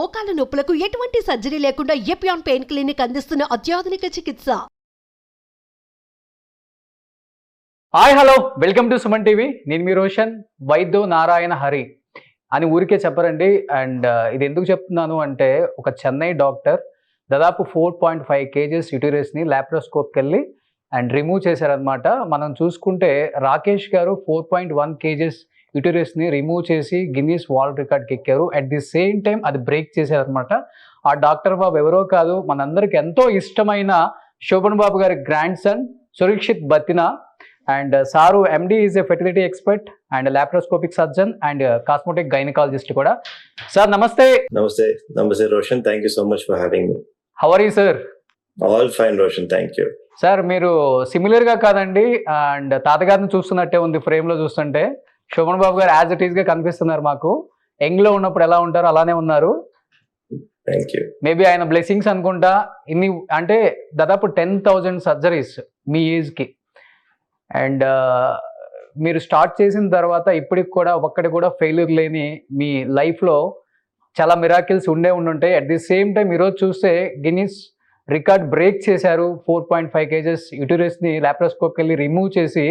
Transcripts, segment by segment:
మోకాల నొప్పులకు ఎటువంటి సర్జరీ లేకుండా ఎపియాన్ పెయిన్ క్లినిక్ అందిస్తున్న అత్యాధునిక చికిత్స. Hi hello. Welcome to Suman TV. నేను మీ రోషన్. వైద్యో నారాయణ హరి అని ఊరికే చెప్పరండి. అండ్ ఇది ఎందుకు చెప్తున్నాను అంటే ఒక చెన్నై డాక్టర్ దాదాపు ఫోర్ పాయింట్ ఫైవ్ కేజెస్ యుటీరియస్ని ల్యాప్రోస్కోప్కి వెళ్ళి అండ్ రిమూవ్ చేశారనమాట మనం చూసుకుంటే రాకేష్ గారు ఫోర్ పాయింట్ వన్ కేజెస్ యూటిరస్ని రిమూవ్ చేసి గిన్నీస్ వరల్డ్ రికార్డ్కి ఎక్కారు అట్ ది సేమ్ టైం అది బ్రేక్ చేశారనమాట ఆ డాక్టర్ బాబు ఎవరో కాదు మనందరికి ఎంతో ఇష్టమైన శోభన్ బాబు గారి grandson Surakshith Bathina and sir MD is a fertility expert and laparoscopic surgeon and cosmetic gynaecologist కూడా సార్ నమస్తే Namaste. Namaste, Roshan. Thank you so much for having me. How are you sir All fine, Roshan. Thank you. Sir మీరు సిమిలర్గా కాదండి and తాతగారిని చూస్తున్నట్టే ఉంది ఫ్రేమ్లో చూస్తుంటే శోభన్ బాబు గారు as it ఈస్గా కనిపిస్తున్నారు మాకు. యంగ్లో ఉన్నప్పుడు ఎలా ఉంటారో అలానే ఉన్నారు. మేబీ ఆయన బ్లెస్సింగ్స్ అనుకుంటా ఇన్ని అంటే దాదాపు టెన్ థౌజండ్ సర్జరీస్ మీ ఏజ్కి. అండ్ మీరు స్టార్ట్ చేసిన తర్వాత ఇప్పటికి కూడా ఒక్కటి కూడా ఫెయిల్యూర్ లేని మీ లైఫ్లో చాలా మిరాకిల్స్ ఉండే ఉండుంటాయి. అట్ ది సేమ్ టైం ఈరోజు చూస్తే గిన్నీస్ రికార్డ్ బ్రేక్ చేశారు. ఫోర్ పాయింట్ ఫైవ్ కేజెస్ యూటిరస్ని ల్యాప్రోస్కోప్కి వెళ్ళి రిమూవ్ చేసి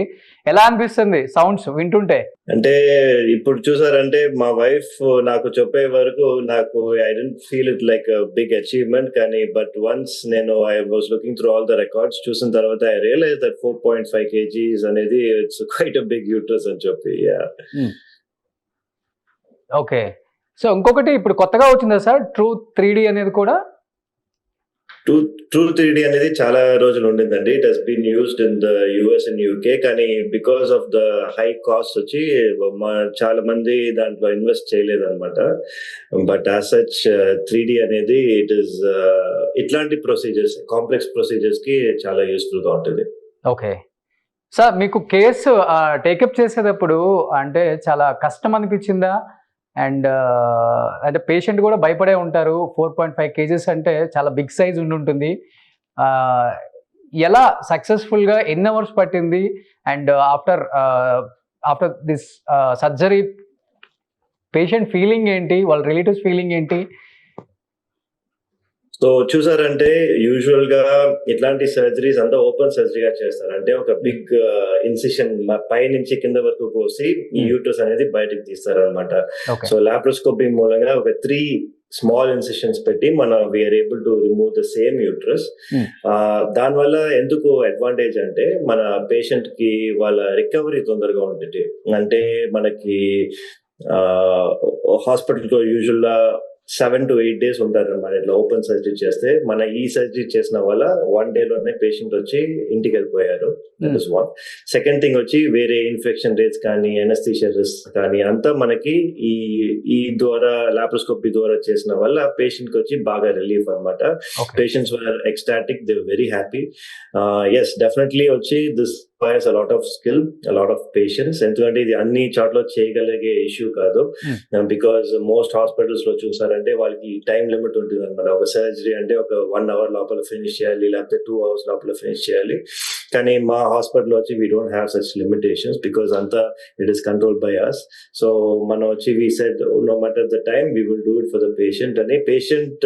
ఎలా అనిపిస్తుంది? సౌండ్స్ వింటుంటే? అంటే ఇప్పుడు చూసారంటే మా వైఫ్ నాకు చెప్పే వరకు నాకు I didn't feel it like big achievement కానీ బట్ వన్స్ నేను I was looking through all the records చూసిన తర్వాత I realise that four point five kgs అనేది it's quite a big uterus అని చెప్పి. ఓకే సో ఇంకొకటి ఇప్పుడు కొత్తగా వచ్చిందా సార్? ట్రూ త్రీ అనేది కూడా? టూ టూ త్రీ అనేది చాలా రోజులు ఉండిందండి. It has been used in the US and UK కానీ because of the high cost వచ్చి మా చాలా మంది దాంట్లో ఇన్వెస్ట్ చేయలేదు అనమాట but as such three D అనేది ఇట్ ఇస్ uh, ఇట్లాంటి ప్రొసీజర్స్ కాంప్లెక్స్ ప్రొసీజర్స్కి చాలా యూస్ఫుల్గా ఉంటుంది. ఓకే సార్ మీకు కేసు టేకప్ uh, చేసేటప్పుడు అంటే చాలా కష్టం అనిపించిందా? అండ్ అంటే పేషెంట్ కూడా భయపడే ఉంటారు. ఫోర్ పాయింట్ ఫైవ్ కేజెస్ అంటే చాలా బిగ్ సైజ్ ఉండి ఉంటుంది. ఎలా సక్సెస్ఫుల్గా ఎన్ని అవర్స్ పట్టింది? And after after this surgery patient feeling ఏంటి? వాళ్ళ రిలేటివ్స్ ఫీలింగ్ ఏంటి? సో చూసారంటే యూజువల్గా ఇట్లాంటి సర్జరీస్ అంతా ఓపెన్ సర్జరీగా చేస్తారు. అంటే ఒక బిగ్ ఇన్సిషన్ పై నుంచి కింద వరకు కోసి ఈ Hmm. యూట్రస్ అనేది బయటకు తీస్తారు అనమాట సో లాప్రోస్కోపీ మూలంగా ఒక త్రీ స్మాల్ ఇన్సిషన్స్ పెట్టి మనం we are able to remove the same uterus Hmm. దానివల్ల ఎందుకు అడ్వాంటేజ్ అంటే మన పేషెంట్కి వాళ్ళ రికవరీ తొందరగా ఉంటుంది. అంటే మనకి హాస్పిటల్లో యూజువల్గా సెవెన్ టు ఎయిట్ డేస్ ఉంటారు అనమాట ఇట్లా ఓపెన్ సర్జరీ చేస్తే మన ఈ సర్జరీ చేసిన వల్ల వన్ డే లోనే పేషెంట్ వచ్చి ఇంటికి వెళ్ళిపోయారు. That is one second thing వచ్చి వేరే ఇన్ఫెక్షన్ రేట్స్ కానీ ఎనస్థీషియా రిస్క్ కానీ అంతా మనకి ఈ ఈ ద్వారా లాప్రోస్కోపీ ద్వారా చేసిన వల్ల పేషెంట్కి వచ్చి బాగా రిలీఫ్ అన్నమాట. Okay patients were ecstatic they very happy yes definitely వచ్చి this requires a lot of skill a lot of patience ఎందుకంటే ఇది అన్ని చోట్ల చేయగలిగే ఇష్యూ కాదు. బికాస్ మోస్ట్ హాస్పిటల్స్లో చూసారంటే వాళ్ళకి టైం లిమిట్ ఉంటుంది అనమాట ఒక సర్జరీ అంటే ఒక వన్ అవర్ లోపల ఫినిష్ చేయాలి లేకపోతే టూ అవర్స్ లోపల ఫినిష్ చేయాలి. కానీ మా హాస్పిటల్ వచ్చి we don't have such limitations because అంతా it is control by us so మనం వచ్చి we set no matter the time we will do it for the patient అని patient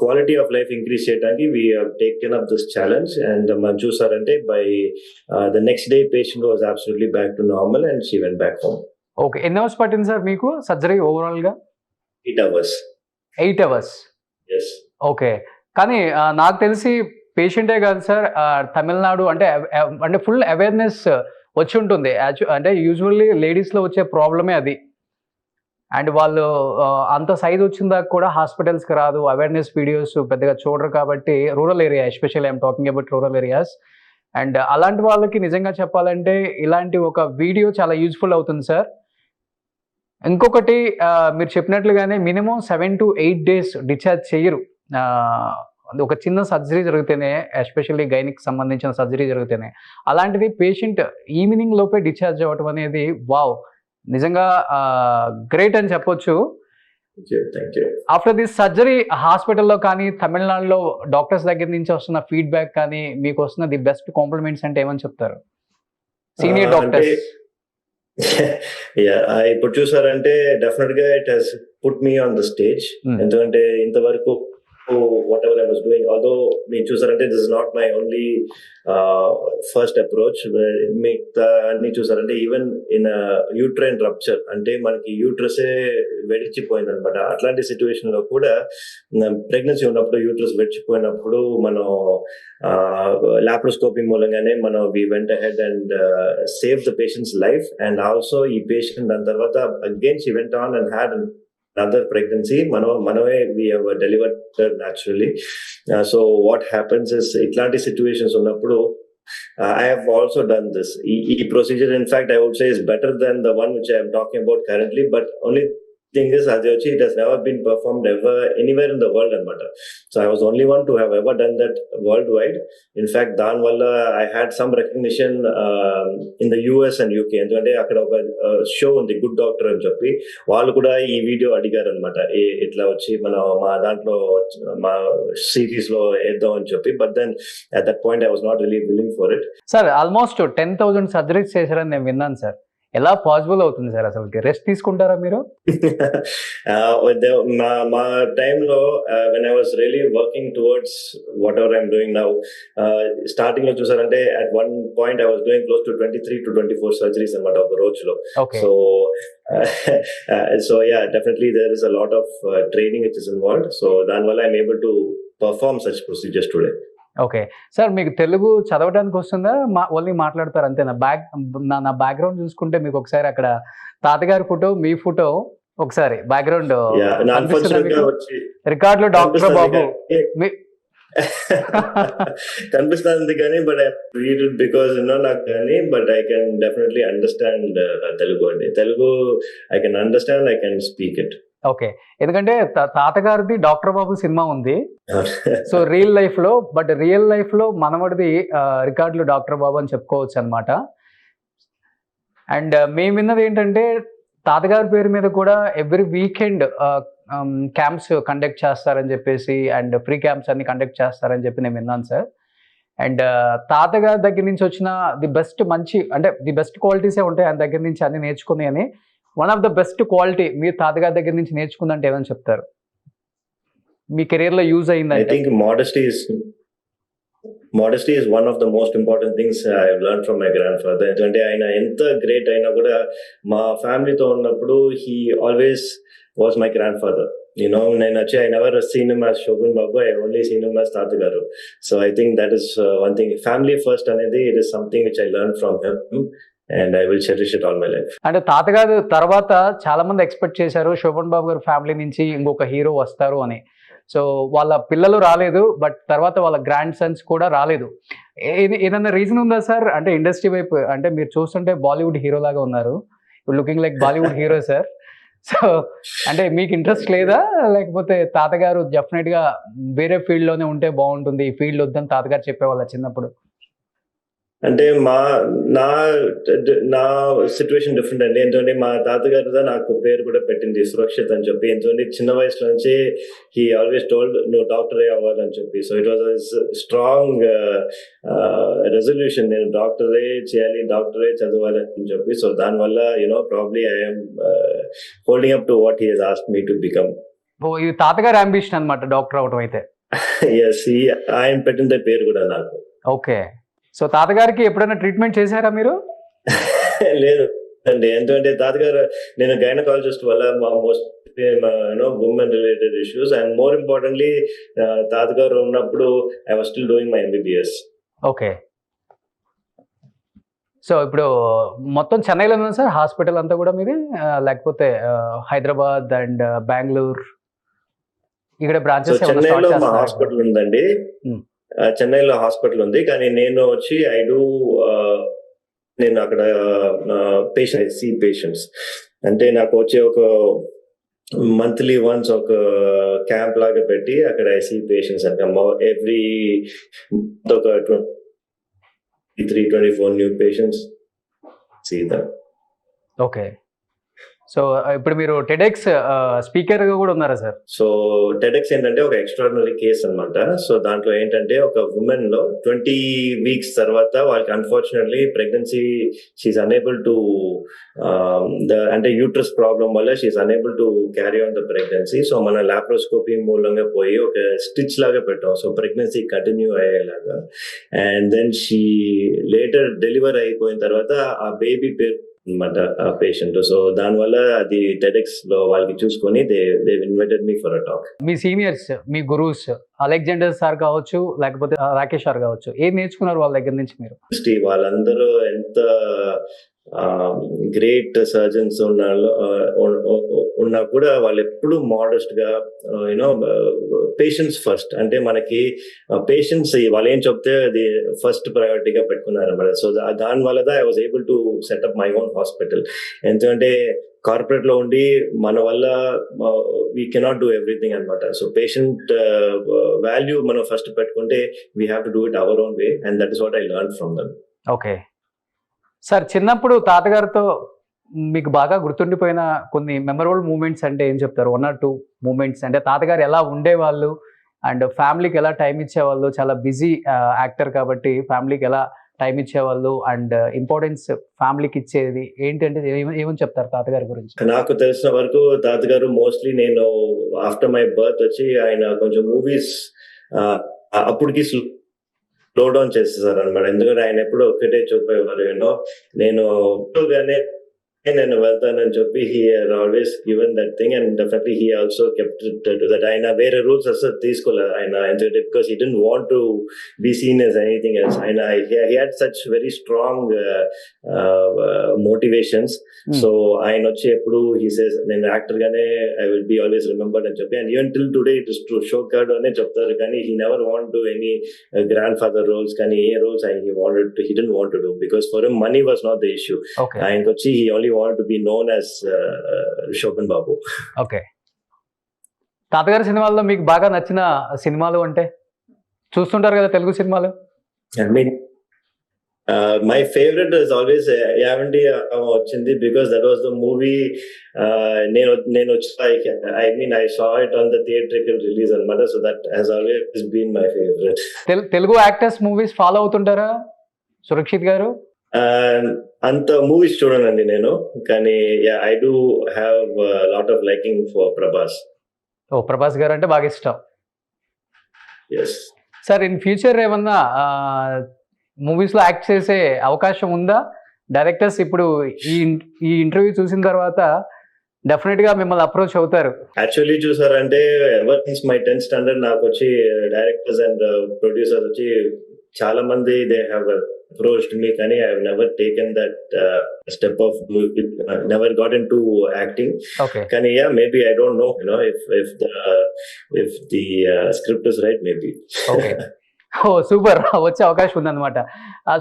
quality of life increase చేయడానికి we taken up this challenge and మనం చూసారంటే by the next day patient was absolutely back to normal and she went back home okay ఎన్ని hours పట్టింది sir మీకు సర్జరీ ఓవరాల్గా eight hours eight hours yes okay కానీ ఆ, నాకు తెలిసి పేషెంటే కాదు సార్ తమిళనాడు అంటే అంటే ఫుల్ అవేర్నెస్ వచ్చి ఉంటుంది. అంటే యూజువల్లీ లేడీస్లో వచ్చే ప్రాబ్లమే అది. అండ్ వాళ్ళు అంత సైజ్ వచ్చిన దాకా కూడా హాస్పిటల్స్కి రాదు. అవేర్నెస్ వీడియోస్ పెద్దగా చూడరు కాబట్టి rural area especially I'm talking about rural areas. And అలాంటి వాళ్ళకి నిజంగా చెప్పాలంటే ఇలాంటి ఒక వీడియో చాలా యూజ్ఫుల్ అవుతుంది సార్. ఇంకొకటి మీరు చెప్పినట్లుగానే minimum seven to eight days discharge చేయరు. అది ఒక చిన్న సర్జరీ జరిగితేనే ఎస్పెషల్లీ గైనిక్ సంబంధించిన సర్జరీ జరిగితేనే అలాంటిది పేషెంట్ ఈవినింగ్ లోపే డిశ్చార్జ్ అవ్వటం అనేది వావ్! నిజంగా గ్రేట్ అని చెప్పొచ్చు. ఆఫ్టర్ దిస్ సర్జరీ హాస్పిటల్లో కానీ తమిళనాడులో డాక్టర్స్ దగ్గర నుంచి వస్తున్న ఫీడ్బ్యాక్ కానీ మీకు వస్తున్న ది బెస్ట్ కాంప్లిమెంట్స్ అంటే ఏమని చెప్తారు? Senior doctors. ఇప్పుడు చూసారంటే డెఫినెట్గా it has put me on the stage. ఎందుకంటే ఇంతవరకు whatever I was doing although మీరు చూసారంటే this is not my only first approach మిగతా అన్ని చూసారంటే ఈవెన్ ఇన్ యూట్రైన్ రప్చర్ అంటే మనకి యూట్రసే వెడిచిపోయింది అనమాట. అట్లాంటి సిచ్యువేషన్లో కూడా ప్రెగ్నెన్సీ ఉన్నప్పుడు యూట్రస్ వెడిచిపోయినప్పుడు మనం లాప్రోస్కోపీ మూలంగానే మనం we went ahead and save the patient's life and also ఈ పేషెంట్ దాని తర్వాత again she went on and had another pregnancy, Mano, Manoe, we have uh, delivered naturally. Uh, so what happens is, Itlanti situations on Apuro, uh, I have also done this. E, e procedure, in fact, I would say is better than the one which I am talking about currently, but only thing is అది వచ్చి it has never been performed ever anywhere in the world అనమాట so I was only one to have ever done that worldwide. In fact దాని వల్ల I had some recognition um, in the US and UK ఎందుకంటే అక్కడ ఒక show ఉంది good doctor అని చెప్పి. వాళ్ళు కూడా ఈ వీడియో అడిగారు అనమాట ఇట్లా వచ్చి మన మా దాంట్లో మా సిరీస్లో వేద్దాం అని చెప్పి. But then at that point I was not really willing for it sir almost ten thousand surgeries చేశారని నేను విన్నాను సార్ ఎలా పాసిబుల్ అవుతుంది సార్ అసలు రెస్ట్ తీసుకుంటారా మీరు? మా మా టైంలో when I was really working towards whatever I'm doing now స్టార్టింగ్లో చూసారంటే at one point I was doing close to twenty three to twenty four surgeries అనమాట ఒక రోజులో. Okay So, uh, so yeah, definitely there is a lot of uh, training which is involved. So, then while I'm able to okay. Sir మీకు తెలుగు చదవడానికి వస్తుందా మా only మాట్లాడతారు అంతే నా బ్యాక్ నా నా బ్యాక్గ్రౌండ్ చూసుకుంటే మీకు ఒకసారి అక్కడ తాతగారి ఫోటో మీ ఫోటో ఒకసారి బ్యాక్గ్రౌండ్ Yeah, and unfortunately, వచ్చి- రికార్డ్లో డాక్టర్ బాబు. కనిపిస్తుంది కానీ but I read it because you know నాకు కానీ but I can definitely understand Telugu అండి. Telugu I can understand I can speak it okay. ఎందుకంటే తాతగారిది డాక్టర్ బాబు సినిమా ఉంది. సో రియల్ లైఫ్లో బట్ రియల్ లైఫ్లో మనవడిది రికార్డులు డాక్టర్ బాబు అని చెప్పుకోవచ్చు అనమాట అండ్ మేము విన్నది ఏంటంటే తాతగారి పేరు మీద కూడా ఎవ్రీ వీకెండ్ క్యాంప్స్ కండక్ట్ చేస్తారని చెప్పేసి అండ్ ఫ్రీ క్యాంప్స్ అన్ని కండక్ట్ చేస్తారని చెప్పి నేను విన్నాను సార్. అండ్ తాతగారి దగ్గర నుంచి వచ్చిన ది బెస్ట్ మంచి అంటే ది బెస్ట్ క్వాలిటీసే ఉంటాయి ఆయన దగ్గర నుంచి అన్ని నేర్చుకుని అని one of the best quality మీరు తాతగారి దగ్గర నుంచి నేర్చుకుందంటే ఏమని చెప్తారు? మీ కెరీర్లో యూజ్ అయింది I think modesty is modesty is one of the most important things I have learned from my ఎందుకంటే ఆయన ఎంత గ్రేట్ అయినా కూడా మా ఫ్యామిలీతో ఉన్నప్పుడు he always was my grandfather you know నేను వచ్చి I never seen as Babu I only seen as తాత గారు so I think that is one thing family first అనేది it is something which I learn from him and I will cherish it all my life అంటే తాతగారు తర్వాత చాలా మంది expect చేశారు శోభన్ బాబు గారి ఫ్యామిలీ నుంచి ఇంకొక హీరో వస్తారు అని. సో వాళ్ళ పిల్లలు రాలేదు బట్ తర్వాత వాళ్ళ గ్రాండ్ సన్స్ కూడా రాలేదు. ఏ- ఏదన్నా రీజన్ ఉందా సార్? అంటే ఇండస్ట్రీ వైపు అంటే మీరు చూస్తుంటే బాలీవుడ్ హీరో లాగా ఉన్నారు. Looking like Bollywood hero sir so అంటే మీకు ఇంట్రెస్ట్ లేదా? లేకపోతే తాతగారు డెఫినెట్గా వేరే ఫీల్డ్లోనే ఉంటే బాగుంటుంది ఈ ఫీల్డ్ వద్దని తాతగారు చెప్పేవాళ్ళ చిన్నప్పుడు? అంటే మా నా నా సిచ్యువేషన్ డిఫరెంట్ అండి. ఎందుకంటే మా తాతగారు నాకు పేరు కూడా పెట్టింది సురక్షిత్ అని చెప్పి. ఎందుకంటే చిన్న వయసులో నుంచి హీ ఆల్వేస్ టోల్డ్ నువ్వు డాక్టరే అవ్వాలని చెప్పి. So it was strong resolution నేను డాక్టరే చేయాలి డాక్టరే చదవాలి అని చెప్పి. సో దానివల్ల you know probably I'm holding up to what he has asked me to become ఓ ఇది తాతగారి అంబిషన్ అన్నమాట డాక్టర్ అవటం అయితే. ఎస్ ఆయన పెట్టిన పేరు కూడా నాకు. ఓకే. సో తాతగారికి ఎప్పుడైనా ట్రీట్మెంట్ చేశారా మీరు? లేదు అండి. ఎందుకంటే తాతగారు నేను గైనకాలజిస్ట్ వల్ల మా most you know women related issues and more importantly తాతగారు ఉన్నప్పుడు I was still doing my MBBS okay. So ఇప్పుడు మొత్తం చెన్నైలో ఉందా సార్? హాస్పిటల్ అంతా కూడా మీది? లేకపోతే హైదరాబాద్ అండ్ బెంగళూరు? ఇక్కడ బ్రాంచెస్ చెన్నైలో మా హాస్పిటల్ ఉందండి. చెన్నైలో హాస్పిటల్ ఉంది. కానీ నేను వచ్చి ఐ డూ నేను అక్కడ పేషెంట్ సి పేషెంట్స్ అంటే నాకు వచ్చే ఒక మంత్లీ వన్స్ ఒక క్యాంప్ లాగా పెట్టి అక్కడ ఐసీ పేషెంట్స్ అంటే. ఎవ్రీ ఒక twenty three twenty four new patients సీదా ఓకే సో ఇప్పుడు మీరు టెడెక్స్ స్పీకర్గా కూడా ఉన్నారా సార్? సో టెడెక్స్ ఏంటంటే ఒక ఎక్స్ట్రాడినరీ కేస్ అనమాట సో దాంట్లో ఏంటంటే ఒక ఉమెన్లో ట్వంటీ వీక్స్ తర్వాత వాళ్ళకి unfortunately pregnancy she's unable to the అంటే యూట్రస్ ప్రాబ్లం వల్ల she's unable to carry on the pregnancy so మన లాప్రోస్కోపీ మూలంగా పోయి ఒక స్టిచ్ లాగా పెట్టాం. సో ప్రెగ్నెన్సీ కంటిన్యూ అయ్యేలాగా. And then she later deliver అయిపోయిన తర్వాత ఆ బేబీ పేరు అనమాట ఆ పేషెంట్ సో దానివల్ల అది టెడెక్స్లో వాళ్ళకి చూసుకొని they they invited me for a talk me seniors మీ గురువుస్ అలెగ్జాండర్ సార్ కావచ్చు లేకపోతే రాకేష్ సార్ కావచ్చు ఏం నేర్చుకున్నారు వాళ్ళ దగ్గర నుంచి మీరు? వాళ్ళందరూ ఎంత గ్రేట్ సర్జన్స్ ఉన్న ఉన్నా కూడా వాళ్ళు ఎప్పుడు మోడెస్ట్గా యూనో పేషెన్స్ ఫస్ట్ అంటే మనకి పేషెన్స్ వాళ్ళు ఏం చెప్తే అది ఫస్ట్ ప్రయారిటీగా పెట్టుకున్నారు అన్నమాట సో దాని వల్ల I was able to set up my own hospital ఎందుకంటే కార్పొరేట్లో ఉండి మన వల్ల వీ కెనాట్ డూ ఎవ్రీథింగ్ అనమాట సో పేషెంట్ వాల్యూ మనం ఫస్ట్ పెట్టుకుంటే we have to do it our own way and that is what I learn from them okay sir చిన్నప్పుడు తాతగారితో మీకు బాగా గుర్తుండిపోయిన కొన్ని మెమరబుల్ మూమెంట్స్ అంటే ఏం చెప్తారు? వన్ ఆర్ టూ మూమెంట్స్ అంటే తాతగారు ఎలా ఉండేవాళ్ళు? అండ్ ఫ్యామిలీకి ఎలా టైం ఇచ్చేవాళ్ళు? చాలా బిజీ యాక్టర్ కాబట్టి ఫ్యామిలీకి ఎలా టైం ఇచ్చేవాళ్ళు? అండ్ ఇంపార్టెన్స్ ఫ్యామిలీకి ఇచ్చేది ఏంటంటే ఏమని చెప్తారు తాతగారి గురించి? నాకు తెలిసిన వరకు తాతగారు మోస్ట్లీ నేను ఆఫ్టర్ మై బర్త్ వచ్చి ఆయన కొంచెం మూవీస్ అప్పటికి స్లో డౌన్ చేసేసారు అనమాట ఎందుకంటే ఆయన ఎప్పుడు ఒకటే చూపేవారు యూనో నేను గానే నేను వెళ్తానని చెప్పి he always given that thing and definitely he also kept to that ఆయన వేరే రూల్స్ అసలు తీసుకోలేదు ఆయన ఎందుకంటే because he didn't want to be seen as anything else ఆయన he had such very strong motivations so ఆయన వచ్చి ఎప్పుడు హీ సేస్ నేను యాక్టర్ గానే I will be always remembered అని చెప్పి and even till today it is to show card అనే చెప్తారు కానీ he never want to any grandfather roles కానీ ఏ రోల్స్ ఆయన he wanted he didn't want to do because for money was not the issue okay ఆయనకి వచ్చి he only want be known as Sobhan Babu okay తాతగారి సినిమాల్లో మీకు బాగా నచ్చిన సినిమాలు అంటే? చూస్తుంటారు కదా తెలుగు సినిమాలు. మై ఫేవరెట్ ఇస్ ఆల్వేస్ యావండి వచ్చింది because that was the movie నేను నేను వచ్చి I mean I saw it on the theatrical release అనమాట so that has always been my favourite తెలు- తెలుగు యాక్టర్స్ మూవీస్ ఫాలో అవుతుంటారా సురక్షిత్ గారు? అంత మూవీస్ చూడనండి నేను కానీ I do have lot of liking for Prabhas ఓ ప్రభాస్ గారు అంటే బాగా ఇష్టం. ఎస్ సార్ ఇన్ ఫ్యూచర్ ఏమన్నా మూవీస్లో యాక్ట్ చేసే అవకాశం ఉందా? డైరెక్టర్స్ ఇప్పుడు ఈ ఈ ఇంటర్వ్యూ చూసిన తర్వాత డెఫినెట్గా మిమ్మల్ని అప్రోచ్ అవుతారు. యాక్చువల్లీ చూసారంటే ఎవర్ మై టెన్త్ స్టాండర్డ్ నాకు వచ్చి డైరెక్టర్స్ అండ్ ప్రొడ్యూసర్స్ వచ్చి చాలా మంది దే హ్యావ్ అప్రోచ్డ్ మీ కానీ I never taken that step of never got into acting కానీ yeah maybe I don't know you know if if the if the script is right maybe okay oh super. వచ్చే అవకాశం ఉందన్నమాట.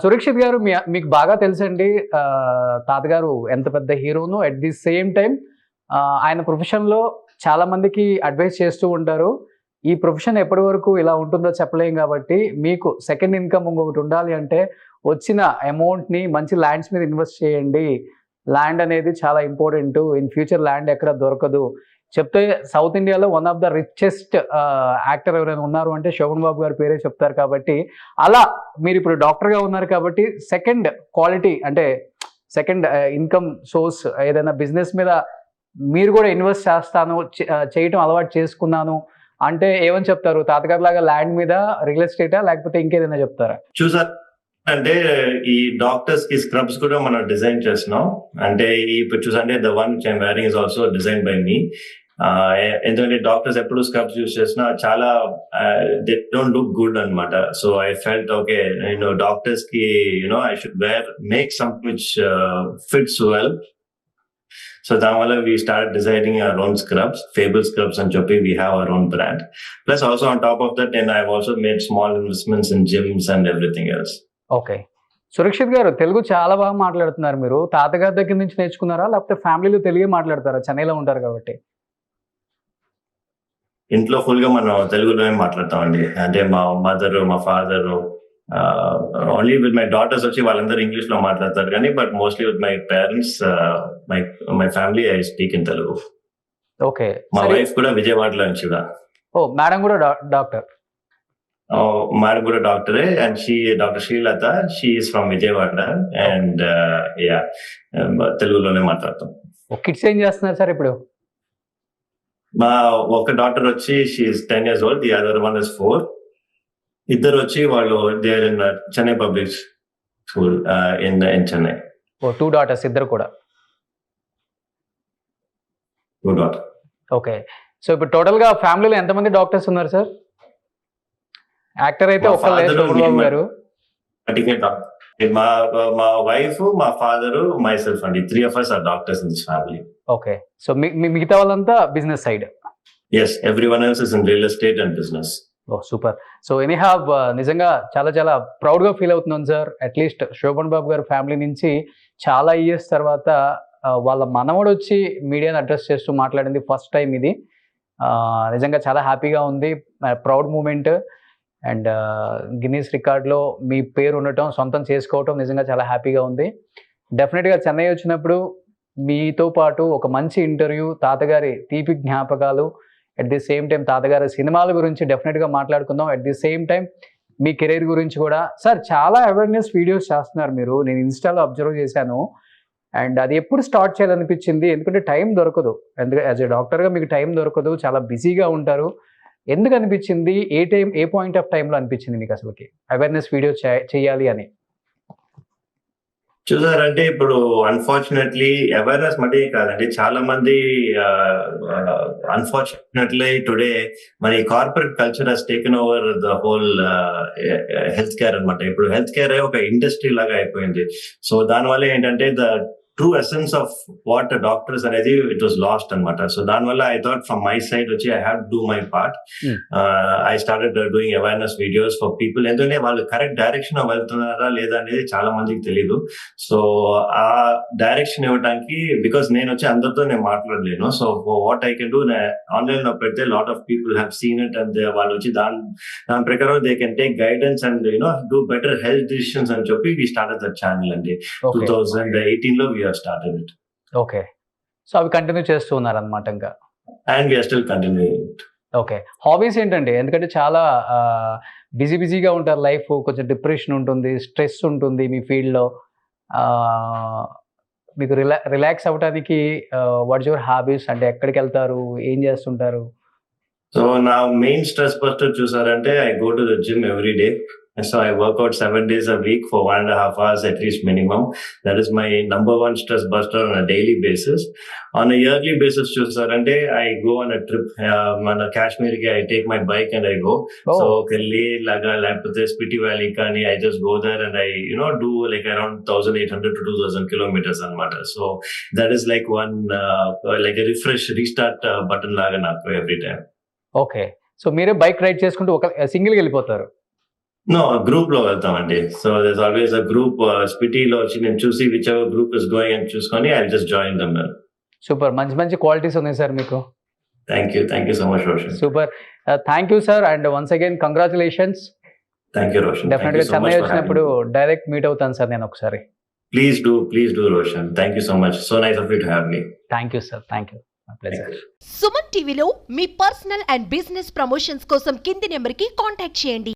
సురక్షిత్ గారు మీకు బాగా తెలుసండి. తాతగారు ఎంత పెద్ద హీరోను అట్ ది సేమ్ టైం ఆయన ప్రొఫెషన్లో చాలా మందికి అడ్వైస్ చేస్తూ ఉంటారు. ఈ ప్రొఫెషన్ ఎప్పటి వరకు ఇలా ఉంటుందో చెప్పలేం కాబట్టి మీకు సెకండ్ ఇన్కమ్ ఇంకొకటి ఉండాలి అంటే వచ్చిన అమౌంట్ని మంచి ల్యాండ్స్ మీద ఇన్వెస్ట్ చేయండి. ల్యాండ్ అనేది చాలా ఇంపార్టెంట్ ఇన్ ఫ్యూచర్ ల్యాండ్ ఎక్కడ దొరకదు. చెప్తే సౌత్ ఇండియాలో one of the richest actor ఎవరైనా ఉన్నారు అంటే శోభన్ బాబు గారి పేరే చెప్తారు కాబట్టి అలా మీరు ఇప్పుడు డాక్టర్గా ఉన్నారు కాబట్టి సెకండ్ క్వాలిటీ అంటే సెకండ్ ఇన్కమ్ సోర్స్ ఏదైనా బిజినెస్ మీద మీరు కూడా ఇన్వెస్ట్ చేస్తాను uh, చేయటం అలవాటు చేసుకున్నాను. అంటే ఏమని చెప్తారు? తాతగారు లాగా ల్యాండ్ మీద రియల్ ఎస్టేటా? లేకపోతే ఇంకేదైనా చెప్తారా? చూసారు అంటే ఈ డాక్టర్స్కి స్క్రబ్స్ కూడా మనం డిజైన్ చేస్తున్నాం. అంటే ఇప్పుడు చూసంటే the one I'm wearing is also design by me. ఎందుకంటే డాక్టర్స్ ఎప్పుడు స్క్రబ్స్ యూస్ చేసినా చాలా దే డోంట్ లుక్ గుడ్ అన్నమాట. సో ఐ ఫెల్ట్ ఓకే నేను డాక్టర్స్కి you know I should wear make some which fits well. So దానివల్ల we start designing our own scrubs Fable scrubs అని చెప్పి we have our own brand plus also on top of that నేను I also made small investments in gyms and everything else okay Surakshith గారు తెలుగు చాలా బాగా మాట్లాడుతున్నారు మీరు. తాతగారి దగ్గర నుంచి నేర్చుకున్నారా? లేకపోతే ఫ్యామిలీలో తెలుగే మాట్లాడతారా? చెన్నైలో ఉంటారు కాబట్టి. ఇంట్లో ఫుల్గా మనం తెలుగులోనే మాట్లాడతామండి. అంటే మా మదర్ మా father only with my daughters వచ్చి వాళ్ళందరూ ఇంగ్లీష్లో మాట్లాడతారు కానీ but mostly with my parents my my family I speak in Telugu okay మా వైఫ్ కూడా విజయవాడలో నుంచి కూడా ఓ మేడం కూడా డాక్టర్ మేడం కూడా డాక్టరే and she doctor Srilatha she is from Vijayawada and yeah తెలుగులోనే మాట్లాడతాం. కిడ్స్ ఏం చేస్తున్నారు సార్ ఇప్పుడు? మా ఒక డాక్టర్ వచ్చి she's ten years old the other one is four ఇద్దరు వచ్చి వాళ్ళు they're in Chennai public school in in Chennai oh two daughters ఇద్దరు కూడా. టూ డాక్టర్ ఓకే సో ఇప్పుడు టోటల్గా ఫ్యామిలీలో ఎంతమంది డాక్టర్స్ ఉన్నారు సార్ యాక్టర్ అయితే గారు. మా మా వైఫ్ మా ఫాదర్ మై సెల్ఫ్ అండి three of us are doctors in this family okay so మిగతా వాళ్ళంతా business side is everyone else is in real estate and business oh super. So any have నిజంగా చాలా చాలా ప్రౌడ్గా ఫీల్ అవుతున్నాను sir at least Shobhan Babu గారి family నుంచి చాలా ఇయర్స్ తర్వాత వాళ్ళ మనవడు వచ్చి మీడియాని అడ్రస్ చేస్తూ మాట్లాడింది ఫస్ట్ టైం ఇది. నిజంగా చాలా హ్యాపీగా ఉంది. ప్రౌడ్ మూమెంట్ అండ్ గిన్నీస్ రికార్డ్లో మీ పేరు ఉండటం సొంతం చేసుకోవటం నిజంగా చాలా హ్యాపీగా ఉంది. డెఫినెట్గా చెన్నై వచ్చినప్పుడు మీతో పాటు ఒక మంచి ఇంటర్వ్యూ తాతగారి తీపి జ్ఞాపకాలు అట్ ది సేమ్ టైం తాతగారి సినిమాల గురించి డెఫినెట్గా మాట్లాడుకుందాం. అట్ ది సేమ్ టైం మీ కెరీర్ గురించి కూడా. సార్ చాలా అవేర్నెస్ వీడియోస్ చేస్తున్నారు మీరు. నేను ఇన్స్టాలో అబ్జర్వ్ చేశాను. అండ్ అది ఎప్పుడు స్టార్ట్ చేయాలనిపించింది? ఎందుకంటే టైం దొరకదు. ఎందుకంటే యాజ్ ఎ డాక్టర్గా మీకు టైం దొరకదు. చాలా బిజీగా ఉంటారు. ఎందుకు అనిపించింది? ఏ టైం ఏ పాయింట్ ఆఫ్ టైంలో అనిపించింది మీకు అసలుకి? అవేర్నెస్ వీడియో చేయాలి అని. చూసారంటే ఇప్పుడు అన్ఫార్చునేట్లీ అవేర్నెస్ మటే కాదండి. చాలా మంది అన్ఫార్చునేట్లీ టుడే మరి corporate culture has taken over the whole health care అనమాట ఇప్పుడు హెల్త్ కేర్ ఒక ఇండస్ట్రీ లాగా అయిపోయింది. సో దానివల్ల ఏంటంటే the true essence of what doctors అనేది ఇట్ వాస్ లాస్ట్ అనమాట సో దానివల్ల I thought from my side వచ్చి I have do my part. I started doing awareness videos for people ఎందుకంటే వాళ్ళు కరెక్ట్ డైరెక్షన్ వెళ్తున్నారా లేదా అనేది చాలా మందికి తెలియదు సో ఆ డైరెక్షన్ ఇవ్వడానికి బికాస్ నేను వచ్చి అందరితో నేను మాట్లాడలేను. So what I can do ఆన్లైన్లో పెడితే lot of people have seen it and వాళ్ళు వచ్చి దాని దాని ప్రకారం they can take guidance and you know do better health decisions అని చెప్పి వీ స్టార్ట్ దట్ ఛానల్ అండి. టూ థౌసండ్ ఎయిటీన్లో we are started it okay so అవి కంటిన్యూ చేస్తూ ఉన్నారు అనమాట ఇంకా and we are still continuing okay hobbies ఏంటండి? ఎందుకంటే చాలా బిజీ బిజీగా ఉంటారు లైఫ్ కొంచెం డిప్రెషన్ ఉంటుంది స్ట్రెస్ ఉంటుంది మీ ఫీల్డ్లో మీకు రిలా రిలాక్స్ అవ్వడానికి వాట్స్ యువర్ హాబీస్ అంటే ఎక్కడికి వెళ్తారు? ఏం చేస్తుంటారు? సో నా మెయిన్ స్ట్రెస్ బస్టర్ చూసారంటే I go to the gym every day so I work out seven days a week for one and half hours at least minimum that is my number one stress buster on a daily basis on yearly basis చూసారంటే I go on a trip మన కాశ్మీర్కి I take my bike and I go so Leh లాగా లేకపోతే Spiti valley కానీ I just go there and I you know do like around thousand eight hundred to two thousand kilometres అనమాట so that is like one like refresh restart button లాగా నాకు every time okay so మీరే bike ride చేసుకుంటూ ఒక సింగిల్గా వెళ్ళిపోతారు. No గ్రూప్లో వెళ్తామండి. So there's always a group Spiti లో వచ్చి నేను చూసి whichever group is going అని చూసుకొని I just join them super మంచి మంచి క్వాలిటీస్ ఉన్నాయి సార్ మీకు. Thank you thank you so much Roshan super thank you sir and once again congratulations thank you Roshan డెఫినెట్గా చెన్నై వచ్చినప్పుడు డైరెక్ట్ మీట్ అవుతాను sir నేను ఒకసారి. Please do please do Roshan thank you so much so nice of you to have me thank you sir thank you pleasure Suman టీవీలో మీ personal and business promotions కోసం కింది నెంబర్కి కాంటాక్ట్ చేయండి.